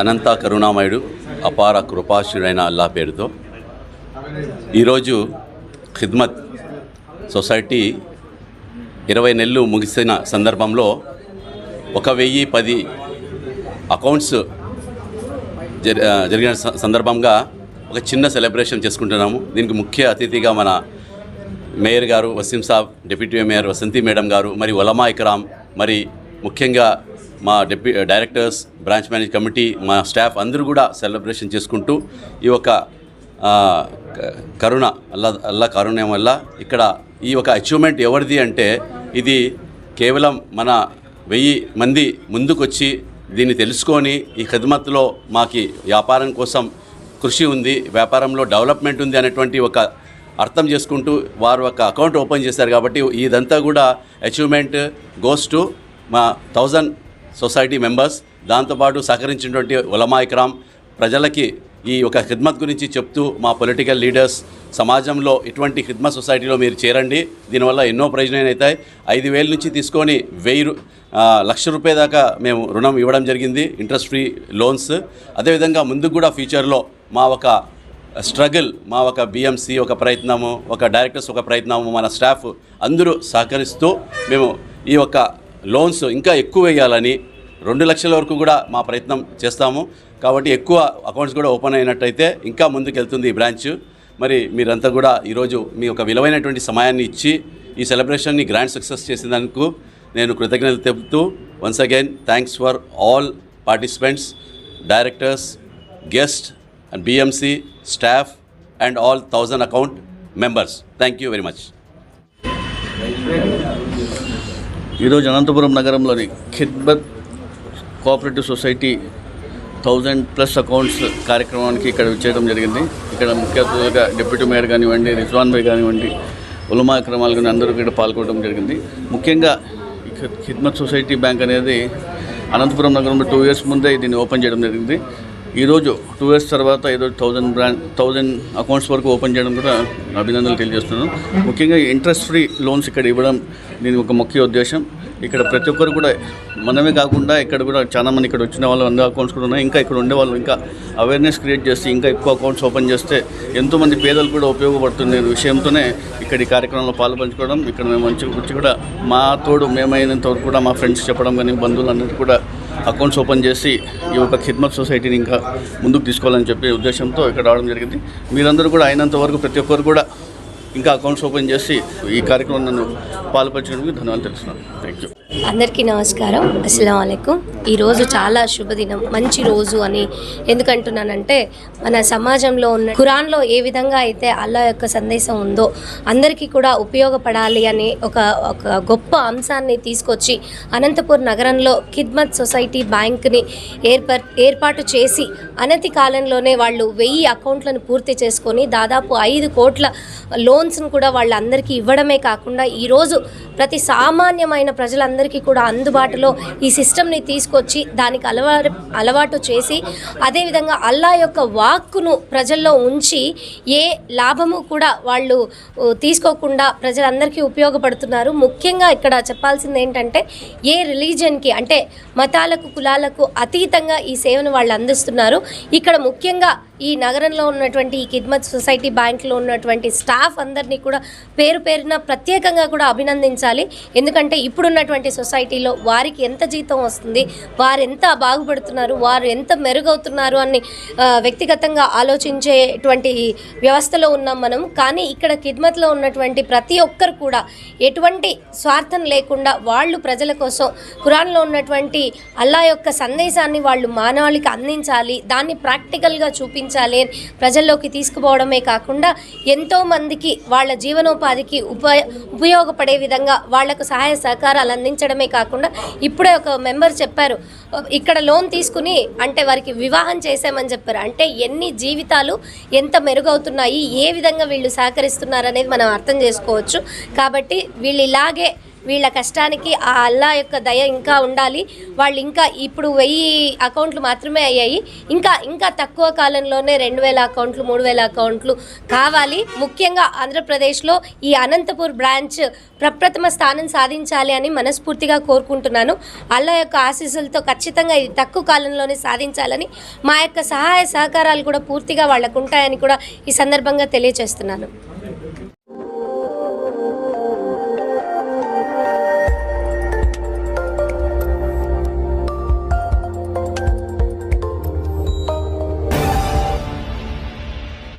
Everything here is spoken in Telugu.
అనంత కరుణామయుడు అపార కృపాశుడైన అల్లా పేరుతో ఈరోజు ఖిద్మత్ సొసైటీ ఇరవై నెలలు ముగిసిన సందర్భంలో ఒక వెయ్యి పది అకౌంట్స్ జరి జరిగిన స- సందర్భంగా ఒక చిన్న సెలబ్రేషన్ చేసుకుంటున్నాము. దీనికి ముఖ్య అతిథిగా మన మేయర్ గారు Waseem sahab deputy mayor Vasanthi madam గారు మరి ఒలమా ఇక్రామ్ మరి ముఖ్యంగా మా deputy directors branch manage committee మా స్టాఫ్ అందరూ కూడా సెలబ్రేషన్ చేసుకుంటూ ఈ ఒక క- కరుణ అల్లా అల్లా కరుణ వల్ల ఇక్కడ ఈ ఒక అచీవ్మెంట్ ఎవరిది అంటే ఇది కేవలం మన వెయ్యి మంది ముందుకొచ్చి దీన్ని తెలుసుకొని ఈ ఖిద్మత్లో మాకి వ్యాపారం కోసం కృషి ఉంది వ్యాపారంలో డెవలప్మెంట్ ఉంది అనేటువంటి ఒక అర్థం చేసుకుంటూ వారు ఒక అకౌంట్ ఓపెన్ చేశారు కాబట్టి ఇదంతా కూడా అచీవ్మెంట్ గోస్ టు మా థౌజండ్ సొసైటీ మెంబర్స్. దాంతోపాటు సహకరించినటువంటి ఉలమాయిక్రామ్ ప్రజలకి ఈ ఒక ఖిద్మత్ గురించి చెప్తూ మా పొలిటికల్ లీడర్స్ సమాజంలో ఇటువంటి ఖిద్మత్ సొసైటీలో మీరు చేరండి. దీనివల్ల ఎన్నో ప్రయోజనాలు అవుతాయి. ఐదు వేల నుంచి తీసుకొని వెయ్యి లక్ష రూపాయ దాకా మేము రుణం ఇవ్వడం జరిగింది. Interest free loans. అదేవిధంగా ముందుకు కూడా ఫ్యూచర్లో మా ఒక స్ట్రగుల్ మా ఒక బిఎంసి ఒక ప్రయత్నము ఒక డైరెక్టర్స్ ఒక ప్రయత్నము మన స్టాఫ్ అందరూ సహకరిస్తూ మేము ఈ యొక్క లోన్స్ ఇంకా ఎక్కువ వేయాలని రెండు లక్షల వరకు కూడా మా ప్రయత్నం చేస్తాము. కాబట్టి ఎక్కువ అకౌంట్స్ కూడా ఓపెన్ అయినట్టయితే ఇంకా ముందుకు వెళ్తుంది ఈ బ్రాంచ్. మరి మీరంతా కూడా ఈరోజు మీ యొక్క విలువైనటువంటి సమయాన్ని ఇచ్చి ఈ సెలబ్రేషన్ని గ్రాండ్ సక్సెస్ చేసినందుకు నేను కృతజ్ఞతలు తెలుపుతూ once again thanks for all participants directors guest and BMC staff and all thousand account members. Thank you very much. ఈరోజు అనంతపురం నగరంలోని Khidmat cooperative society thousand plus accounts కార్యక్రమానికి ఇక్కడ చేయడం జరిగింది. ఇక్కడ ముఖ్య అతిథులుగా డిప్యూటీ మేయర్ కానివ్వండి రిజ్వాన్ భాయ్ కానివ్వండి ఉలమా క్రమాలు కానీ అందరూ ఇక్కడ పాల్గొనడం జరిగింది. ముఖ్యంగా ఖిద్మత్ సొసైటీ బ్యాంక్ అనేది అనంతపురం నగరంలో టూ ఇయర్స్ ముందే దీన్ని ఓపెన్ చేయడం జరిగింది. ఈరోజు టూ ఇయర్స్ తర్వాత ఈరోజు థౌజండ్ బ్రాండ్ థౌజండ్ అకౌంట్స్ వరకు ఓపెన్ చేయడం కూడా అభినందనలు తెలియజేస్తున్నాను. ముఖ్యంగా ఇంట్రెస్ట్ ఫ్రీ లోన్స్ ఇక్కడ ఇవ్వడం దీని ఒక ముఖ్య ఉద్దేశం. ఇక్కడ ప్రతి ఒక్కరు కూడా మనమే కాకుండా ఇక్కడ కూడా చాలా మంది ఇక్కడ వచ్చిన వాళ్ళు అందరూ అకౌంట్స్ కూడా ఉన్నాయి. ఇంకా ఇక్కడ ఉండే వాళ్ళు ఇంకా అవేర్నెస్ క్రియేట్ చేసి ఇంకా ఎక్కువ అకౌంట్స్ ఓపెన్ చేస్తే ఎంతోమంది పేదలు కూడా ఉపయోగపడుతుంది విషయంతోనే ఇక్కడ ఈ కార్యక్రమంలో పాల్పంచుకోవడం. ఇక్కడ మేము మంచి వచ్చి కూడా మా తోడు మేమైనంత వరకు కూడా మా ఫ్రెండ్స్ చెప్పడం కానీ బంధువులు అందరికీ కూడా అకౌంట్స్ ఓపెన్ చేసి ఈ యొక్క ఖిద్మత్ సొసైటీని ఇంకా ముందుకు తీసుకోవాలని చెప్పే ఉద్దేశంతో ఇక్కడ రావడం జరిగింది. మీరందరూ కూడా అయినంత వరకు ప్రతి ఒక్కరు కూడా ఇంకా అకౌంట్స్ ఓపెన్ చేసి ఈ కార్యక్రమం నన్ను పాల్పంచినందుకు ధన్యవాదాలు తెలుస్తున్నాను. థ్యాంక్ యూ అందరికీ నమస్కారం. అస్సలం అయికం ఈరోజు చాలా శుభదినం. మంచి రోజు అని ఎందుకంటున్నానంటే మన సమాజంలో ఉన్న ఖురాన్లో ఏ విధంగా అయితే అల్లా యొక్క సందేశం ఉందో అందరికీ కూడా ఉపయోగపడాలి అని ఒక ఒక గొప్ప అంశాన్ని తీసుకొచ్చి అనంతపూర్ నగరంలో ఖిద్మత్ సొసైటీ బ్యాంక్ని ఏర్పర్ ఏర్పాటు చేసి అనతి కాలంలోనే వాళ్ళు వెయ్యి అకౌంట్లను పూర్తి చేసుకొని దాదాపు ఐదు కోట్ల లోన్స్ను కూడా వాళ్ళందరికీ ఇవ్వడమే కాకుండా ఈరోజు ప్రతి సామాన్యమైన ప్రజలందరికీ కూడా అందుబాటులో ఈ సిస్టమ్ని తీసుకొచ్చి దానికి అలవా అలవాటు చేసి అదేవిధంగా అల్లా యొక్క వాక్కును ప్రజల్లో ఉంచి ఏ లాభము కూడా వాళ్ళు తీసుకోకుండా ప్రజలందరికీ ఉపయోగపడుతున్నారు. ముఖ్యంగా ఇక్కడ చెప్పాల్సింది ఏంటంటే ఏ రిలీజన్కి అంటే మతాలకు కులాలకు అతీతంగా ఈ సేవను వాళ్ళు అందిస్తున్నారు. ఇక్కడ ముఖ్యంగా ఈ నగరంలో ఉన్నటువంటి ఈ కిద్మత్ సొసైటీ బ్యాంక్లో ఉన్నటువంటి స్టాఫ్ అందరినీ కూడా పేరు పేరున ప్రత్యేకంగా కూడా అభినందించాలి. ఎందుకంటే ఇప్పుడున్నటువంటి సొసైటీలో వారికి ఎంత జీతం వస్తుంది వారు ఎంత బాగుపడుతున్నారు వారు ఎంత మెరుగవుతున్నారు అని వ్యక్తిగతంగా ఆలోచించేటువంటి వ్యవస్థలో ఉన్నాం మనం. కానీ ఇక్కడ కిద్మత్లో ఉన్నటువంటి ప్రతి ఒక్కరు కూడా ఎటువంటి స్వార్థం లేకుండా వాళ్ళు ప్రజల కోసం ఖురాన్లో ఉన్నటువంటి అల్లా యొక్క సందేశాన్ని వాళ్ళు మానవాళికి అందించాలి. దాన్ని ప్రాక్టికల్గా చూపించాలి. అని ప్రజల్లోకి తీసుకుపోవడమే కాకుండా ఎంతో మందికి వాళ్ళ జీవనోపాధికి ఉప ఉపయోగపడే విధంగా వాళ్ళకు సహాయ సహకారాలు అందించడమే కాకుండా ఇప్పుడే ఒక మెంబర్ చెప్పారు ఇక్కడ లోన్ తీసుకుని అంటే వారికి వివాహం చేశామని చెప్పారు. అంటే ఎన్ని జీవితాలు ఎంత మెరుగవుతున్నాయి ఏ విధంగా వీళ్ళు సహకరిస్తున్నారు అనేది మనం అర్థం చేసుకోవచ్చు. కాబట్టి వీళ్ళు ఇలాగే వీళ్ళ కష్టానికి ఆ అల్లా యొక్క దయ ఇంకా ఉండాలి. వాళ్ళు ఇంకా ఇప్పుడు వెయ్యి అకౌంట్లు మాత్రమే అయ్యాయి. ఇంకా ఇంకా తక్కువ కాలంలోనే రెండు వేల అకౌంట్లు మూడు వేల అకౌంట్లు కావాలి. ముఖ్యంగా ఆంధ్రప్రదేశ్లో ఈ అనంతపూర్ బ్రాంచ్ ప్రప్రథమ స్థానం సాధించాలి అని మనస్ఫూర్తిగా కోరుకుంటున్నాను. అల్లా యొక్క ఆశీస్సులతో ఖచ్చితంగా ఇది తక్కువ కాలంలోనే సాధించాలని మా యొక్క సహాయ సహకారాలు కూడా పూర్తిగా వాళ్ళకు ఉంటాయని కూడా ఈ సందర్భంగా తెలియజేస్తున్నాను.